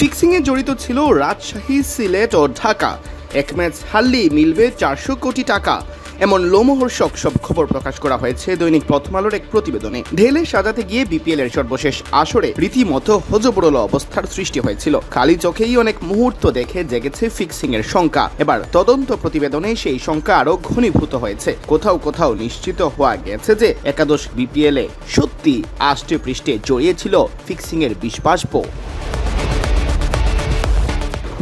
ফিক্সিংয়ে জড়িত ছিল রাজশাহী, সিলেট ও ঢাকা। এক ম্যাচ হারলেই মিলবে চারশো কোটি টাকা। এমন লোমহর্ষক সব খবর প্রকাশ করা হয়েছে দৈনিক প্রথম আলোর এক প্রতিবেদনে। ঢেলে সাজাতে গিয়ে বিপিএল এর সর্বশেষ আসরে রীতিমতো হজবরল অবস্থার সৃষ্টি হয়েছিল। খালি চোখেই অনেক মুহূর্ত দেখে জেগেছে ফিক্সিং এর শঙ্কা। এবার তদন্ত প্রতিবেদনে সেই শঙ্কা আরও ঘনীভূত হয়েছে। কোথাও কোথাও নিশ্চিত হওয়া গেছে যে একাদশ বিপিএল এ সত্যি আষ্টে পৃষ্ঠে জড়িয়েছিল ফিক্সিং এর বিষবাষ্প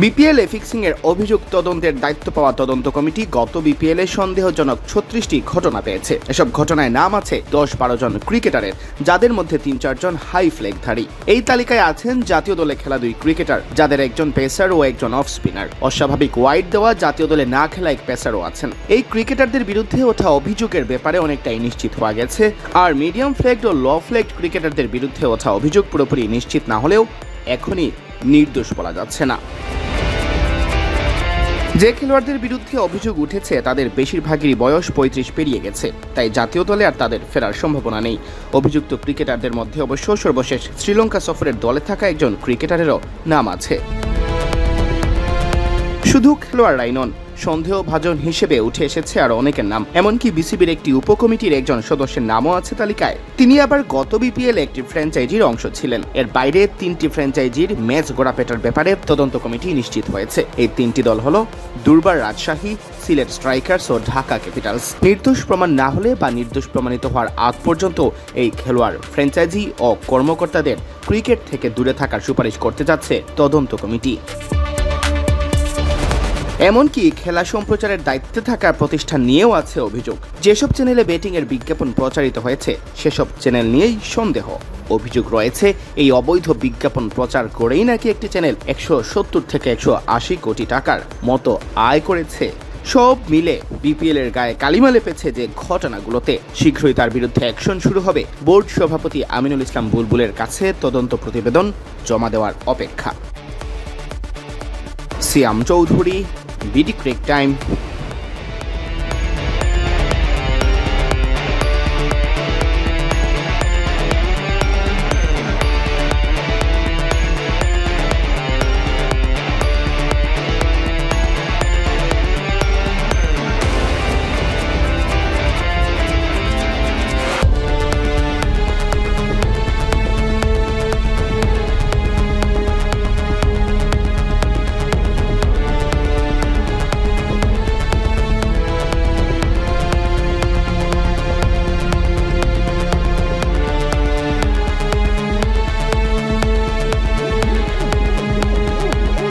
বিপিএল এ ফিক্সিং এর অভিযোগ তদন্তের দায়িত্ব পাওয়া তদন্ত কমিটি গত বিপিএল সন্দেহজনক ছত্রিশটি ঘটনা পেয়েছে। এসব ঘটনায় নাম আছে দশ বারো জন ক্রিকেটারের, যাদের মধ্যে তিন চারজন হাই ফ্লেগধারী এই তালিকায় আছেন জাতীয় দলে খেলা দুই ক্রিকেটার, যাদের একজন পেসার ও একজন অফ স্পিনার। অস্বাভাবিক ওয়াইড দেওয়া জাতীয় দলে না খেলা এক পেসারও আছেন। এই ক্রিকেটারদের বিরুদ্ধে ওঠা অভিযোগের ব্যাপারে অনেকটাই নিশ্চিত হওয়া গেছে। আর মিডিয়াম ফ্লেগড ও ল ফ্লেগড ক্রিকেটারদের বিরুদ্ধে ওঠা অভিযোগ পুরোপুরি নিশ্চিত না হলেও এখনই নির্দোষ বলা যাচ্ছে না। যে খেলোয়াড়দের বিরুদ্ধে অভিযোগ উঠেছে, তাদের বেশিরভাগেরই বয়স পঁয়ত্রিশ পেরিয়ে গেছে। তাই জাতীয় দলে আর তাদের ফেরার সম্ভাবনা নেই। অভিযুক্ত ক্রিকেটারদের মধ্যে অবশ্য সর্বশেষ শ্রীলঙ্কা সফরের দলে থাকা একজন ক্রিকেটারেরও নাম আছে। শুধু খেলোয়াড়রাই নন সন্দেহভাজন হিসেবে উঠে এসেছে আর অনেকের নাম। এমনকি বিসিবির একটি উপকমিটির একজন সদস্যের নামও আছে তালিকায়। তিনি আবার গত বিপিএল একটি ফ্র্যাঞ্চাইজির অংশ ছিলেন। এর বাইরে তিনটি ফ্র্যাঞ্চাইজির ম্যাচ গোড়াপেটার ব্যাপারে তদন্ত কমিটি নিশ্চিত হয়েছে। এই তিনটি দল হল দুর্বার রাজশাহী, সিলেট স্ট্রাইকার্স ও ঢাকা ক্যাপিটালস। নির্দোষ প্রমাণ না হলে বা নির্দোষ প্রমাণিত হওয়ার আগ পর্যন্ত এই খেলোয়াড়, ফ্র্যাঞ্চাইজি ও কর্মকর্তাদের ক্রিকেট থেকে দূরে থাকার সুপারিশ করতে যাচ্ছে তদন্ত কমিটি। এমনকি খেলা সম্প্রচারের দায়িত্বে থাকা প্রতিষ্ঠান নিয়েও আছে অভিযোগ। যেসব চ্যানেলে ব্যাটিং এর বিজ্ঞাপন প্রচারিত হয়েছে, সেসব চ্যানেল নিয়েই সন্দেহ। অভিযোগ রয়েছে, এই অবৈধ বিজ্ঞাপন প্রচার করেই নাকি একটি চ্যানেল একশো সত্তর থেকে একশো আশি কোটি টাকার মতো আয় করেছে। সব মিলে বিপিএল এর গায়ে কালিমা লেপেছে যে ঘটনাগুলোতে শীঘ্রই তার বিরুদ্ধে অ্যাকশন শুরু হবে। বোর্ড সভাপতি আমিনুল ইসলাম বুলবুলের কাছে তদন্ত প্রতিবেদন জমা দেওয়ার অপেক্ষা। সিয়াম চৌধুরী BD Craig Time.